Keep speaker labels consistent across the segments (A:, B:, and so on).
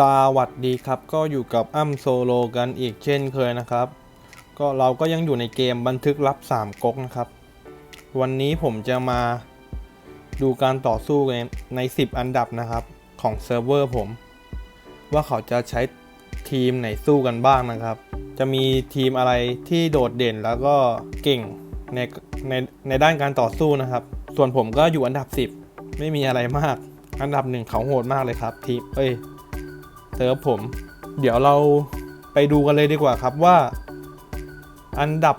A: สวัสดีครับก็อยู่กับอ้ำโซโลกันอีกเช่นเคยนะครับ ก็เราก็ยังอยู่ในเกมบันทึกลับ 3ก๊กนะครับ วันนี้ผมจะมาดูการต่อสู้ในใน 10 อันดับนะครับ ของเซิร์ฟเวอร์ผม ว่าเขาจะใช้ทีมไหนสู้กันบ้างนะครับ จะมีทีมอะไรที่โดดเด่นแล้วก็เก่งในในในด้านการต่อสู้นะครับ ส่วนผมก็อยู่อันดับ 10 ไม่มีอะไรมาก อันดับหนึ่งเขาโหดมากเลยครับทีมเอ้ย เซิร์ฟผม เดี๋ยวเราไปดูกันเลยดีกว่าครับว่า อันดับ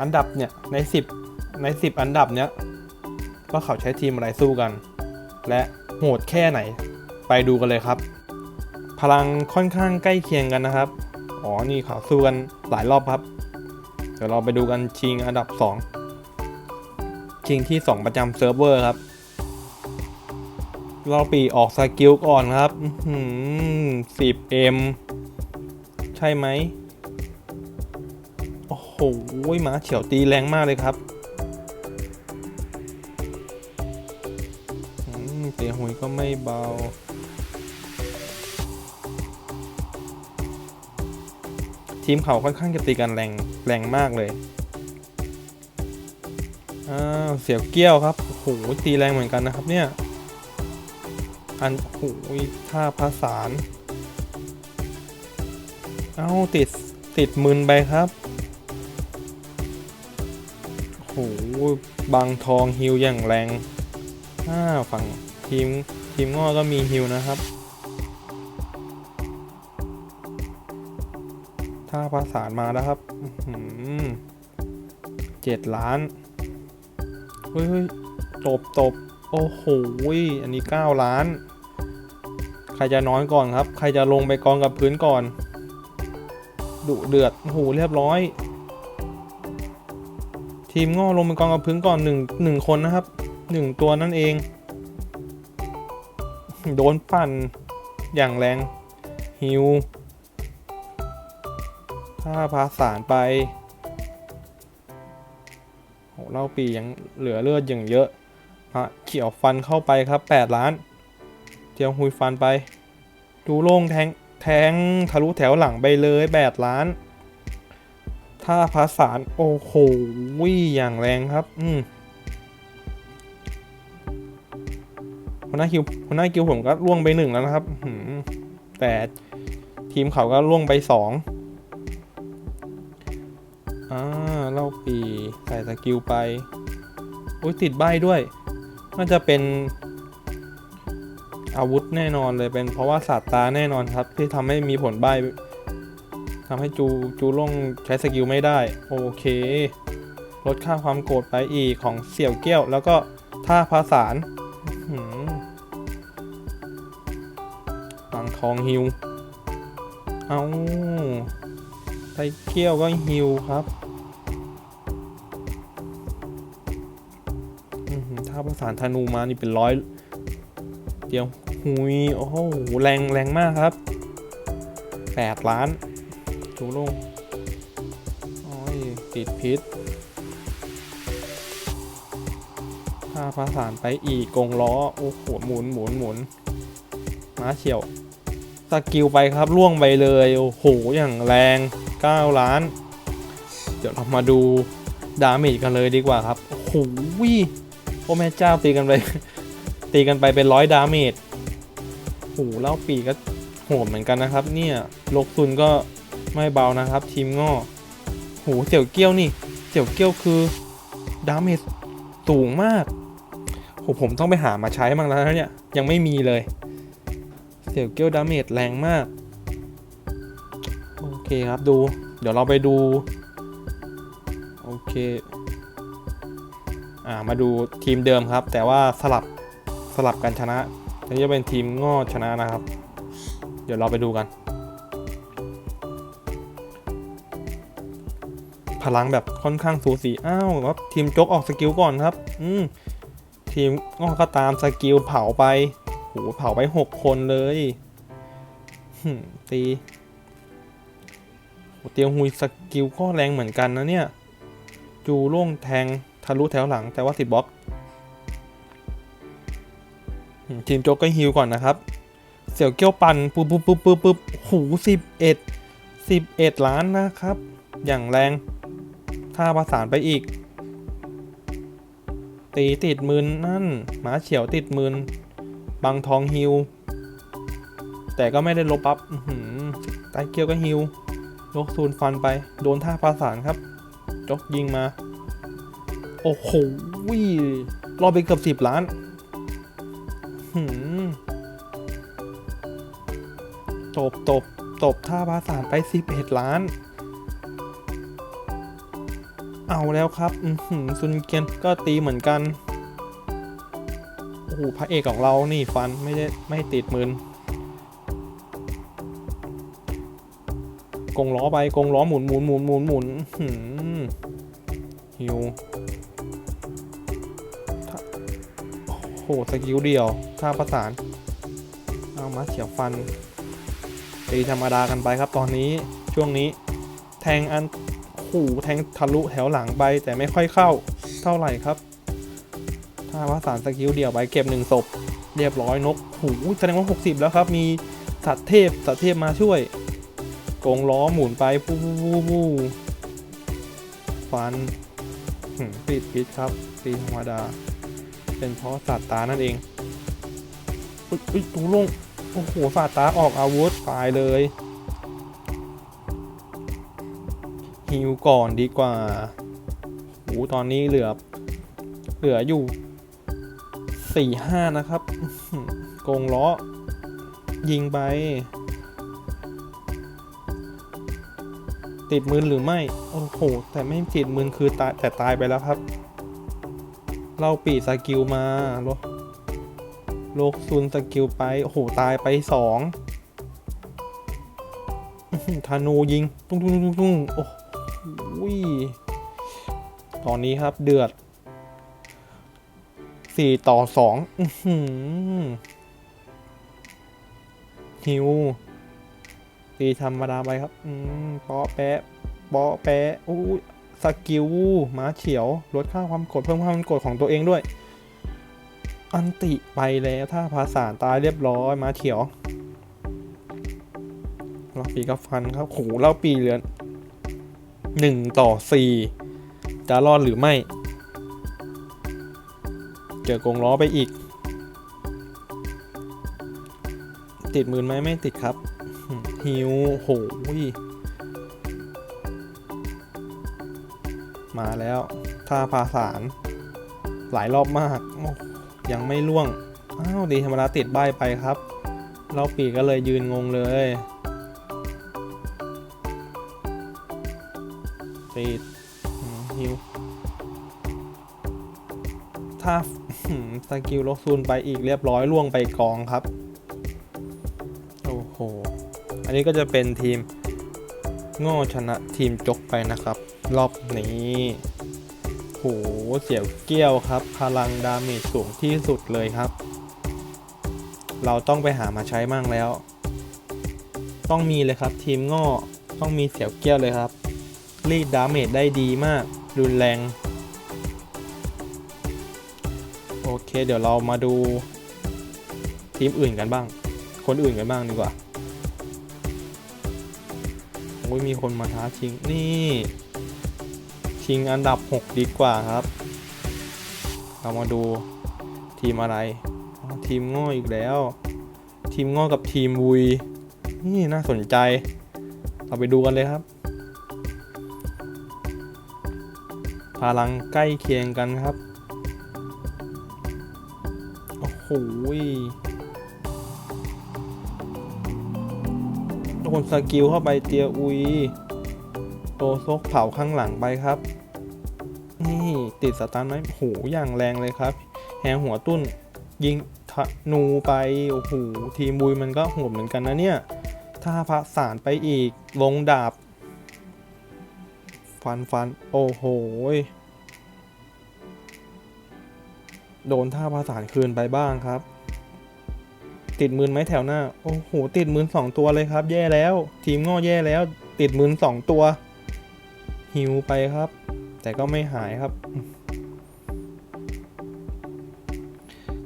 A: อันดับเนี่ยใน 10 ใน 10 อันดับเนี้ยว่าเขาใช้ทีมอะไรสู้กัน และโหดแค่ไหน ไปดูกันเลยครับ พลังค่อนข้างใกล้เคียงกันนะครับอ๋อนี่เขาสู้กันหลายรอบครับ เดี๋ยวเราไปดูกันชิงอันดับ 2 ชิงที่ 2 ประจำเซิร์ฟเวอร์ครับ เราปีออกสกิลก่อนครับสิบเอ็มใช่ไหม โอ้โหหมาเฉียวตีแรงมากเลยครับเตียหุยก็ไม่เบาทีมเขาค่อนข้างจะตีกันแรงแรงมากเลย อ้าว เสียวเกี้ยวครับ โอ้โห ตีแรงเหมือนกันนะครับเนี่ย อันโอ้ยท่าผสานเอาติด ติดมืนไปครับโหบางทองฮิวอย่างแรงอ่าฝั่งทีม ทีมง้อก็มีฮิวนะครับท่าผสานมาแล้วครับเจ็ดล้าน เฮ้ยตบตบโอ้โห อันนี้9ล้าน ครจะน้อยก่อนครับ ใครจะลงไปกองกับพื้นก่อน ดุเดือดโอ้โหเรียบร้อย ทีมง้อลงไปกองกับพื้นก่อนหนึ่งหนึ่งคนนะครับหนึ่งตัวนั่นเอง โดนปั่นอย่างแรงฮิวถ้าพาสารไปโหเล่าปียังเหลือเลือดอย่างเยอะพระเขียวฟันเข้าไปครับ 8 ล้าน จียวหุยฟันไป ดูโล่งแทงแทงทะลุแถวหลังไปเลย8ล้าน ถ้าภาษานโอ้โหอย่างแรงครับ อืมหัวหน้าคิวหัวหน้าคิวผมก็ล่วงไปหนึ่งแล้วนะครับแต่ทีมเขาก็ล่วงไปสองอ่าเล่าปีใส่สกิลไป อุ้ยติดใบด้วย น่าจะเป็น อาวุธแน่นอนเลยเป็นเพราะว่าศาสตราแน่นอนครับ ที่ทำให้มีผลใบทำให้จูจูล่งใช้สกิลไม่ได้ โอเค ลดค่าความโกรธไปอีกของเสี่ยวเกี้ยว แล้วก็ท่าภาษานฝังทองฮิว เอาไตเกี้ยวก็ฮิวครับถ้าประสานธนูมานี่เป็นร้อย เดียวหุยโอ้โหแรงแรงมากครับแปดล้านถูลงโอ้ยติดพิษถ้าประสานไปอีกกงล้อ โอ้โห หมุนหมุนหมุนม้าเฉียวสกิลไปครับล่วงไปเลย โอ้โห อย่างแรง 9 ล้าน เดี๋ยวเรามาดูดาเมจกันเลยดีกว่าครับ โอ้โหโอ้แม่เจ้าตีกันไป ตีกันไปเป็นร้อยดาเมจโอ้เล่าปีก็โหดเหมือนกันนะครับ เนี่ยลกซุนก็ไม่เบานะครับ ทีมง้อโหเสี่ยวเกี้ยวนี่เสี่ยวเกี้ยวคือดาเมจสูงมากโหผมต้องไปหามาใช้บ้างแล้วเนี่ยยังไม่มีเลย เสี่ยวเกี้ยวดาเมจแรงมากโอเคครับดู เดี๋ยวเราไปดูโอเคอ่ามาดูทีมเดิมครับ แต่ว่าสลับ ลับกันชนะอันนี้จะเป็นทีมง้อชนะนะครับ เดี๋ยวเราไปดูกัน พลังแบบค่อนข้างสูสีอ้าวครับทีมจกออกสกิลก่อนครับ อืมทีมง้อก็ตามสกิลเผาไปโหเผาไปหกคนเลยตีเตียวหุยสกิลก็แรงเหมือนกันนะเนี่ย จูล่งแทงทะลุแถวหลังแต่ว่าติดบล็อก ทีมโจ๊กก็ฮิวก่อนนะครับ เสี่ยวเกี้ยวปั่นปุ๊บปุ๊บปุ๊บปุ๊บปุ๊บหูสิบเอ็ดสิบเอ็ดล้านนะครับ อย่างแรง ถ้าประสานไปอีก ตีติดมืนนั่น หมาเฉียวติดมืนบังทองฮิวแต่ก็ไม่ได้ลบปั๊บอื้อหือไตเกียวก็ฮิวลกซูนฟันไป โดนท่าประสานครับจกยิงมา โอ้โหรอบไปเกือบสิบล้าน ตบตบตบท่าประสานไปสิบเอ็ดล้าน เอาแล้วครับซุนเกียนก็ตีเหมือนกัน โอ้โหพระเอกของเรานี่ฟันไม่ได้ไม่ติดมืนกงล้อไปกงล้อหมุนหมุนหมุนหมุนหมุนหิว หสกิลเดียวท่าประสาน เอามาเฉียวฟัน ตีธรรมดากันไปครับตอนนี้ช่วงนี้ แทงอันขู่แทงทะลุแถวหลังไปแต่ไม่ค่อยเข้าเท่าไหร่ครับ ถ้าว่าสารสกิลเดี่ยวไปเก็บหนึ่งศพ เรียบร้อยนกหูแสดงว่า 60 แล้วครับ มีสัตว์เทพสัตว์เทพมาช่วยกงล้อหมุนไปปูปูปูปูฟันปิดปิดครับตีธรรมดา เป็นเพราะสัตตานั่นเองอุ๊ยอุ๊ยตูลงโอ้โหสัตาออกอาวุธตายเลยฮิวก่อนดีกว่าโอ้ตอนนี้เหลือ เหลืออยู่สี่ห้านะครับโกงล้อ ยิงไป ติดมือหรือไม่ โอ้โห แต่ไม่ติดมือคือตายแต่ตายไปแล้วครับ เราปีสกิลมาโลโลกซุนสกิลไป โอ้โห ตายไปสองอื้อหือธนูยิง ตุ้งตุ้งตุ้งตุ้งโอ้โหอุ้ยตอนนี้ครับเดือดสี่ต่อสองฮิวตีธรรมดาไปครับ อืมปอแปะปอแปะอู้ สกิลม้าเฉียว ลดค่าความกดเพิ่มความกดของตัวเองด้วย อันติไปแล้วถ้าภาษานตายเรียบร้อยม้าเฉียวเราปีกับฟันครับโหเราปีเหลือหนึ่งต่อสี่จะรอดหรือไม่ เจอกงล้อไปอีก ติดมือไหมไม่ติดครับ ฮิวโหย มาแล้วท่าพาสารหลายรอบมาก ยังไม่ล่วง อ้าว ดีธรรมดาติดใบไปครับ เราปีก็เลยยืนงงเลยติดฮิวถ้าสกิลลกซูนไปอีกเรียบร้อยล่วงไปกองครับ โอ้โห อันนี้ก็จะเป็นทีม โง่ชนะทีมจกไปนะครับ รอบนี้โหเสียวเกี้ยวครับ พลังดาเมจสูงที่สุดเลยครับ เราต้องไปหามาใช้มั่งแล้ว ต้องมีเลยครับทีมง่ต้องมีเสียวเกี้ยวเลยครับ รีดดาเมจได้ดีมาก รุนแรง โอเค เดี๋ยวเรามาดูทีมอื่นกันบ้าง คนอื่นกันบ้างดีกว่าโอ้ยมีคนมาท้าชิงนี่ ชิงอันดับ 6 ดีกว่าครับ เรามาดูทีมอะไร ทีมง่ออีกแล้ว ทีมโง่กับทีมวุย นี่น่าสนใจ เราไปดูกันเลยครับ พลังใกล้เคียงกันครับ โอ้โหยโดนสกิลเข้าไปเตียอุย โตซกเผาข้างหลังไปครับ นี่ติดสตาร์ทไหมโหอย่างแรงเลยครับแหงหัวตุ้นยิงธนูไปโอ้โหทีมบุยมันก็โหดเหมือนกันนะเนี่ย ถ้าพระสารไปอีกลงดาบ ฟันฟันโอ้โหโดนท่าประสานคืนไปบ้างครับ ติดมืนไหมแถวหน้า โอ้โห ติดมืนสองตัวเลยครับ แย่แล้ว ทีมง้อแย่แล้ว ติดมืนสองตัว หิวไปครับ แต่ก็ไม่หายครับ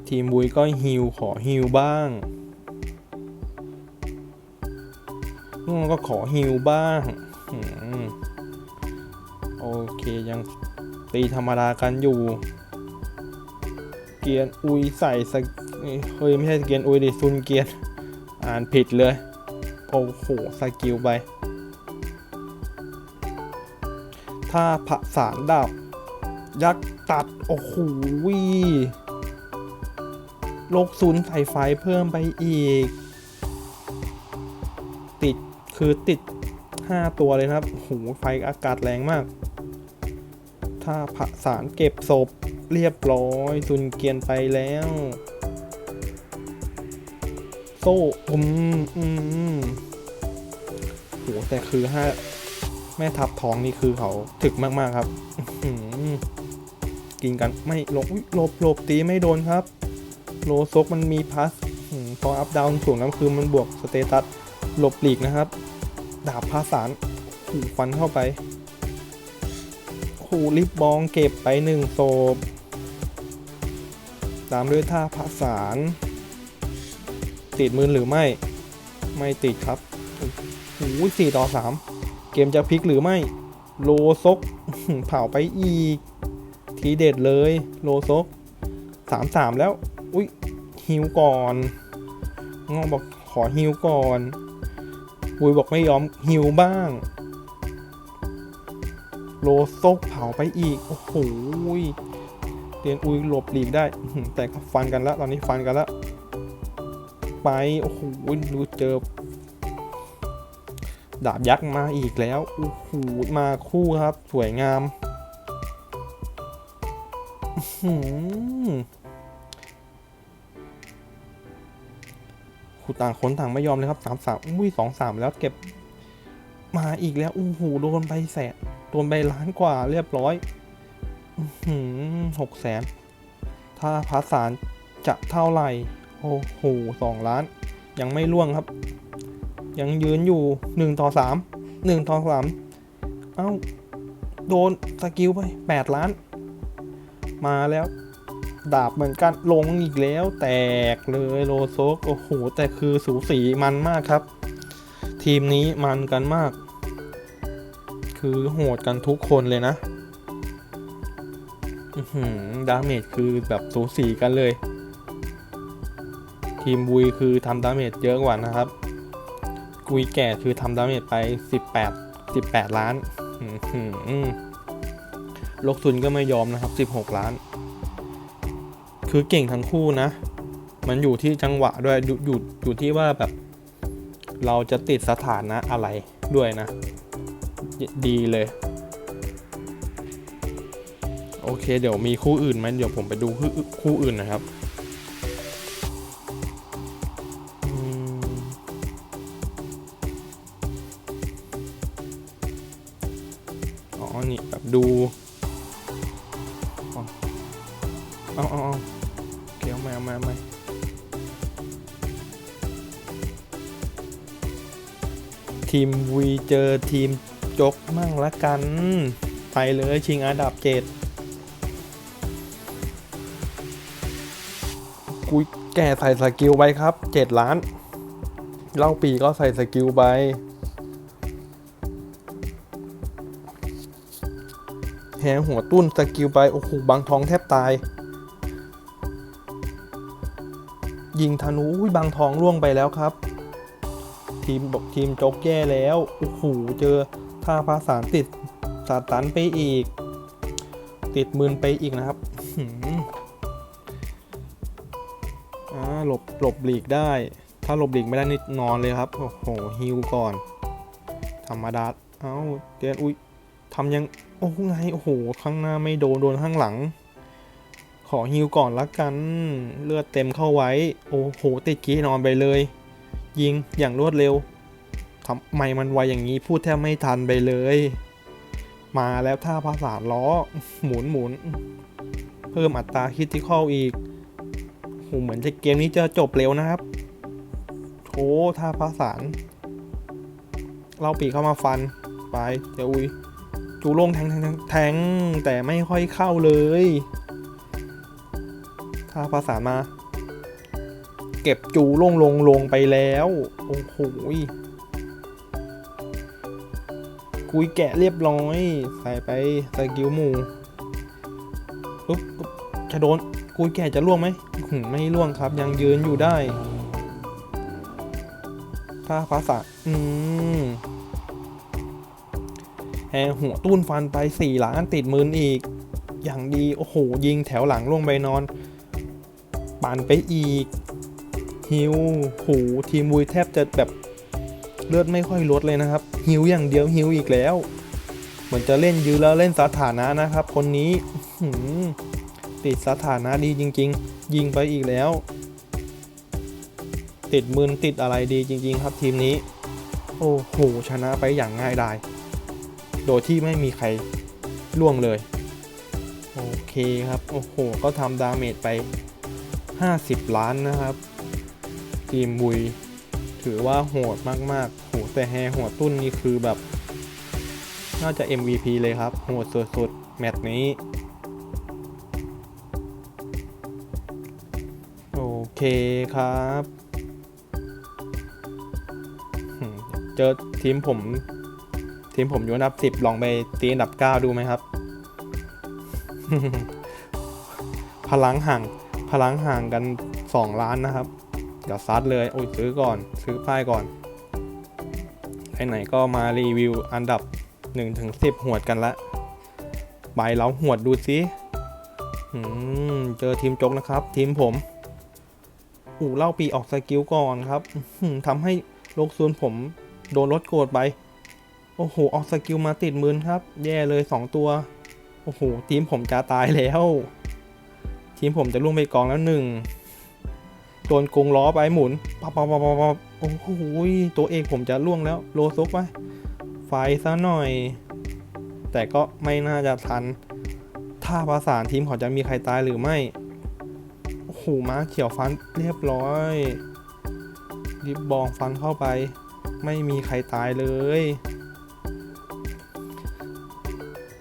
A: ทีมบุยก็ฮิวขอฮิวบ้างง่งก็ขอฮิวบ้างอโอเคยังตีธรรมดากันอยู่ เกียนอุยใส่สเฮ้ยไม่ใช่เกียนอุยดิซุนเกียนอ่านผิดเลย โอ้โหสกิลไป ถ้าผสานดาบยักษ์ตัด โอ้โหวิโลกศูนย์ใส่ไฟเพิ่มไปอีก ติดคือติด 5 ตัวเลยครับโอ้โหไฟอากาศแรงมาก ถ้าผสานเก็บศพเรียบร้อยซุนเกียนไปแล้ว โซ่อืมอืมโหแต่คือห้า แม่ทับท้องนี่คือเขาถึกมากๆครับกินกันไม่หลบหลบหลบตีไม่โดนครับ โลซกมันมีพัสพออัพดาวน์สูงแล้วคือมันบวกสเตตัสหลบหลีกนะครับ ดาบพาสารหูฟันเข้าไปหูลิบบองเก็บไปหนึ่งโซบตามด้วยท่าพาสารติดมือหรือไม่ ไม่ติดครับโอ้โหสี่ต่อสาม เกมจะพลิกหรือไม่ โลซกเผาไปอีก ทีเด็ดเลยโลซกสามสามแล้ว อุ้ยฮิวก่อนงอบอกขอฮิวก่อนอุยบอกไม่ยอมฮิวบ้าง โลซกเผาไปอีก โอ้โหเตียนอุยหลบหลีกได้ แต่ก็ฟันกันแล้ว ตอนนี้ฟันกันแล้ว ไป โอ้โหดูเจอ ดาบยักษ์มาอีกแล้วโอ้โหมาคู่ครับ สวยงามหือคูต่างคนต่างไม่ยอมเลยครับสามสามอุ้ยสองสามแล้วเก็บมาอีกแล้วโอ้โหโดนไปแสนโดนไปล้านกว่าเรียบร้อยหกแสน ถ้าพาสารจะเท่าไหร่ โอ้โหสองล้าน ยังไม่ล่วงครับ ยังยืนอยู่หนึ่งต่อสามหนึ่งต่อสามเอ้า โดนสกิลไปแปดล้าน มาแล้ว ดาบเหมือนกันลงอีกแล้ว แตกเลยโลโซกโอ้โห แต่คือสูสีมันมากครับ ทีมนี้มันกันมาก คือโหดกันทุกคนเลยนะดาเมจคือแบบสูสีกันเลย ทีมบุยคือทำดาเมจเยอะกว่านะครับ กุยแก่คือทำดาเมจไป 18 18 ล้านลกทุนก็ไม่ยอมนะครับ 16 ล้าน คือเก่งทั้งคู่นะ มันอยู่ที่จังหวะด้วยอยู่อยู่อยู่ที่ว่าแบบ เราจะติดสถานะอะไรด้วยนะ ดีเลย โอเค เดี๋ยวมีคู่อื่นไหมเดี๋ยวผมไปดูคู่อื่นนะครับ จอทีมจกมั่งละกัน ไปเลยชิงอันดับเจ็ดกูแก่ใส่สกิลไปครับ7ล้าน เล่าปีก็ใส่สกิลไปแหงหัวตุ้นสกิลไป โอ้โหบางทองแทบตาย ยิงธนูบางทองร่วงไปแล้วครับ ทีมบอกทีมโจกแย่แล้ว โอ้โห เจอท่าพาสารติดสาตันไปอีก ติดมืนไปอีกนะครับหืมอ่าหลบหลบหลีกได้ ถ้าหลบหลีกไม่ได้นี่นอนเลยครับ โอ้โหฮิวก่อน ธรรมดา เอ้าเตียนอุ้ยทำยัง โอ้ไง โอ้โห ข้างหน้าไม่โดน โดนข้างหลัง ขอฮิวก่อนละกัน เลือดเต็มเข้าไว้ โอ้โหติดกี้นอนไปเลย ยิงอย่างรวดเร็วทำไมมันไวอย่างนี้พูดแทบไม่ทันไปเลย มาแล้วท่าภาษาล้อ หมุนหมุน เพิ่มอัตราคิติคอลอีกโหเหมือนจะเกมนี้จะจบเร็วนะครับโถท่าพาสารเราปีเข้ามาฟัน ไปเดี๋ยวอุ้ยจูโลงแทงแทงแทงแต่ไม่ค่อยเข้าเลย ท่าพาสามา เก็บจูล่งลงลงไปแล้ว โอ้โหกุยแกะเรียบร้อย ใส่ไปสกิลหมูปุ๊บจะโดนกุยแกะจะล่วงไหมไม่ล่วงครับ ยังยืนอยู่ได้ ถ้าภาษาอืมแฮหัวตุ้นฟันไปสี่ล้านติดมืนอีก อย่างดี โอ้โห ยิงแถวหลังล่วงไปนอน ปั่นไปอีก ฮิวโหทีมวุยแทบจะแบบเลือดไม่ค่อยลดเลยนะครับ ฮิวอย่างเดียวฮิวอีกแล้ว เหมือนจะเล่นยื้อแล้วเล่นสถานะนะครับ คนนี้ติดสถานะดีจริง ๆ ยิงไปอีกแล้ว ติดมืนติดอะไรดีจริง ๆ ครับทีมนี้ โอ้โหชนะไปอย่างง่ายดายโดยที่ไม่มีใครล่วงเลย โอเคครับ โอ้โห ก็ทำดาเมจไป 50 ล้านนะครับ ทีมบุย ถือว่าโหดมากๆโหแต่แฮหัวตุ้นนี่คือแบบ น่าจะ MVP เลยครับ โหดสุดๆ แมตช์นี้ โอเคครับเจอทีมผม ทีมผมอยู่อันดับ 10 ลองไปตีอันดับ 9 ดูไหมครับ พลังห่าง พลังห่างกัน 2 ล้านนะครับ เดี๋ยวซัดเลย โอ้ยซื้อก่อน ซื้อป้ายก่อนไหนๆก็มารีวิวอันดับ 1-10 หวดกันละใบเราหวดดูสิอืมเจอทีมจกนะครับ ทีมผม อู่เล่าปีออกสกิลก่อนครับทำให้โลกซูนผมโดนลดโกรธไป โอ้โห ออกสกิลมาติดมืนครับ แย่เลย 2 ตัว โอ้โห ทีมผมจะตายแล้ว ทีมผมจะล่วงไปกองแล้วหนึ่ง โดนกรงล้อไปหมุนปับปับปับปับโอ้โหตัวเอกผมจะล่วงแล้วโลซุกไปไฟซะหน่อย แต่ก็ไม่น่าจะทัน ถ้าประสานทีมเขาจะมีใครตายหรือไม่โอ้โหม้าเขียวฟันเรียบร้อยริบบองฟันเข้าไป ไม่มีใครตายเลย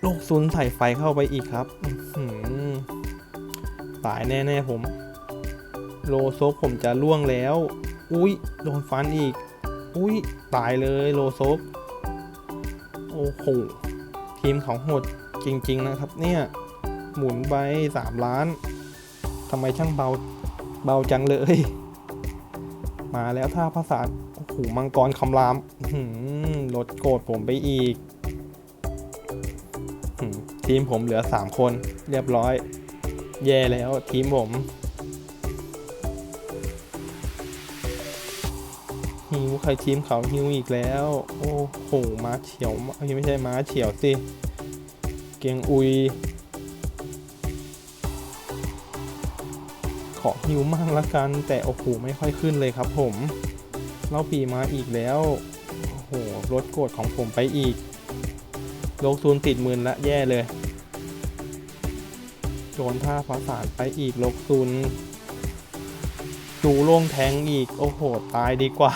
A: โลกซุนใส่ไฟเข้าไปอีกครับตายแน่ ๆ ผม โลโซกผมจะล่วงแล้ว อุ้ยโดนฟันอีก อุ้ยตายเลยโลโซก โอ้โห ทีมเขาโหดจริง ๆ นะครับ เนี่ย หมุนไปสามล้านทำไมช่างเบา เบาจังเลย มาแล้วท่าภาษาโอ้โหมังกรคำรามหือลดโกรธผมไปอีก ทีมผมเหลือ 3 คน เรียบร้อย แย่แล้วทีมผม ใครทีมเขาฮิวอีกแล้ว โอ้โหม้าเฉียวยไม่ใช่ม้าเฉียวสิ เกียงอุย ขอฮิวมั่งละกัน แต่โอ้โหไม่ค่อยขึ้นเลยครับผมเล่าปีมาอีกแล้ว โอ้โหลดโกรธของผมไปอีกโลกซูนติดหมื่นละแย่เลย โดนท่าประสานไปอีกโลกซูนดูโล่งแทงอีก โอ้โห ตายดีกว่า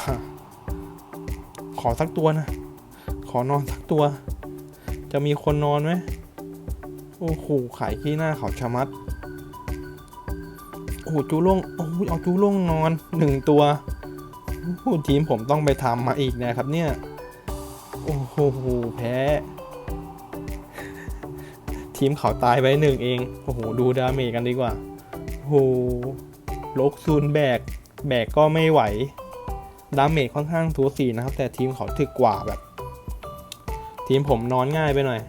A: อสักตัวนะ ขอนอนสักตัว จะมีคนนอนไหมโอ้โหขายขี้หน้าเขาชะมัด โอ้โหจูล่งโอ้โหเอาจูล่งนอนหนึ่งตัวโอ้ทีมผมต้องไปทำมาอีกนะครับเนี่ย โอ้โหแพ้ ทีมเขาตายไปหนึ่งเอง โอ้โห ดูดาเมจกันดีกว่า โอ้โหลกซูนแบก แบกก็ไม่ไหว ดาเมจค่อนข้างทูสีนะครับ แต่ทีมเขาถึกกว่าแบบ ทีมผมนอนง่ายไปหน่อย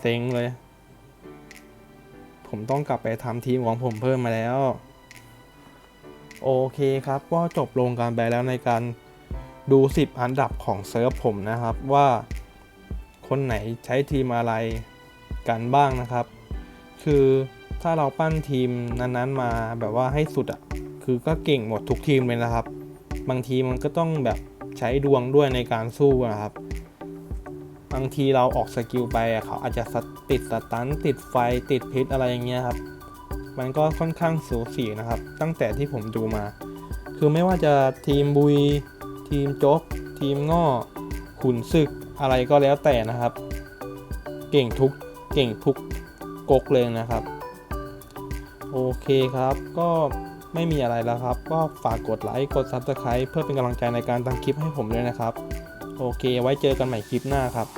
A: เซ็งเลย ผมต้องกลับไปทำทีมของผมเพิ่มมาแล้ว โอเคครับ ก็จบลงการไปแล้วในการดู 10 อันดับของเซิร์ฟผมนะครับว่าคนไหนใช้ทีมอะไรกันบ้างนะครับ คือถ้าเราปั้นทีมนั้นๆมาแบบว่าให้สุดอะ่ะ คือก็เก่งหมดทุกทีมเลยนะครับ บางทีมันก็ต้องแบบใช้ดวงด้วยในการสู้นะครับ บางทีเราออกสกิลไปเขาอาจจะติดสตันติดไฟติดพิษอะไรอย่างเงี้ยครับ มันก็ค่อนข้างสูสีนะครับ ตั้งแต่ที่ผมดูมา คือไม่ว่าจะทีมบุย ทีมโจ๊กทีมง่อขุนศึกอะไรก็แล้วแต่นะครับ เก่งทุกเก่งทุกกกเลยนะครับ โอเคครับก็ ไม่มีอะไรแล้วครับ ก็ฝากกดไลค์กด Subscribe เพื่อเป็นกำลังใจในการทำคลิปให้ผมด้วยนะครับ โอเค ไว้เจอกันใหม่คลิปหน้าครับ